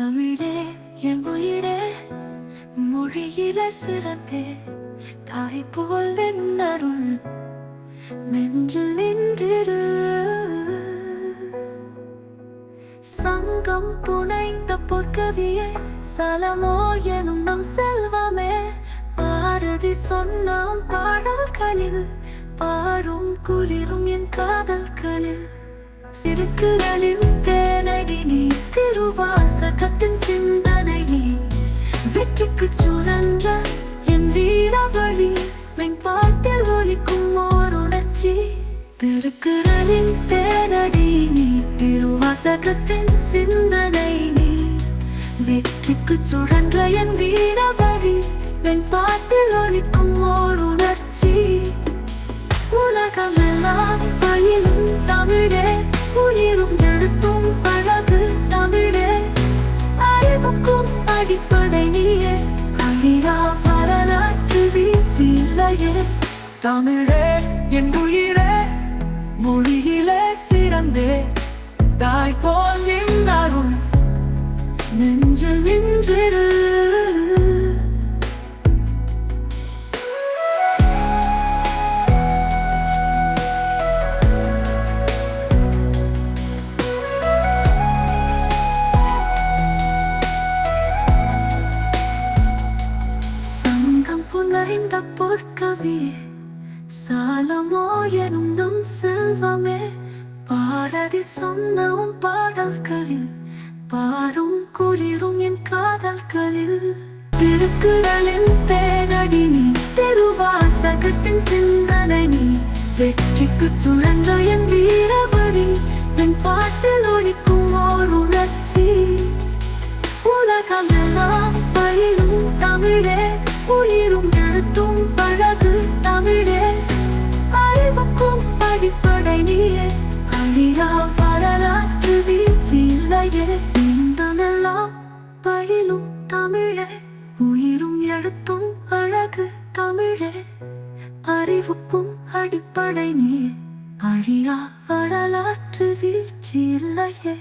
தமிழே என் உயிரே மொழியில சிறந்தே தாய் போல் என் அருள் நெஞ்சில் நின்றிரு. சங்கம் புனைந்த பொற்கவியே சலமோ எனும் நம் செல்வமே பாரதி சொன்னாம் பாடல்களில் பாரும் குளிரும் என் காதல்களில். சிறுக்குகளின் தேனடி நீ திருவாசகத்தின் சிந்தனை நீ வெற்றிக்கு சுழன்ற என் வீரவழி வெண்பாட்டில் ஒலிக்கும் ஓர் உணர்ச்சி திருக்குறளின் தேனடி நீ திருவாசகத்தின் சிந்தனை நீ வெற்றிக்கு சுழன்ற என் வீரவழி வெண்பாட்டில் ஒலிக்கும் ஓர் உணர்ச்சி உலகமெல்லாம் அடிப்படையே அடிப்படை வரலாற்று வீச்சில்லையே. தமிழே என் உயிரே. மொழியிலே சிறந்தே. தாய் போல் உலகம் புனைந்த பொற்கவி சாலமோ எனும் நம் செல்வமே பாரதி சொன்ன உன் பாடல்களில் பாரும் குளிரும் என் காதல்களில். திருக்குறளின் தேனடி நீ திருவாசகத்தின் சிந்தனை நீ வெற்றிக்கு சுழன்ற என் வீரபடி என் பாட்டில் ஒழிக்கும் ஓர் உணர்ச்சி பயிலும் தமிழே உயிரும் எழுத்தும் அழகு தமிழே. அறிவுக்கும் அடிப்படை நீ அழியா வரலாற்று வீழ்ச்சி இல்லையே.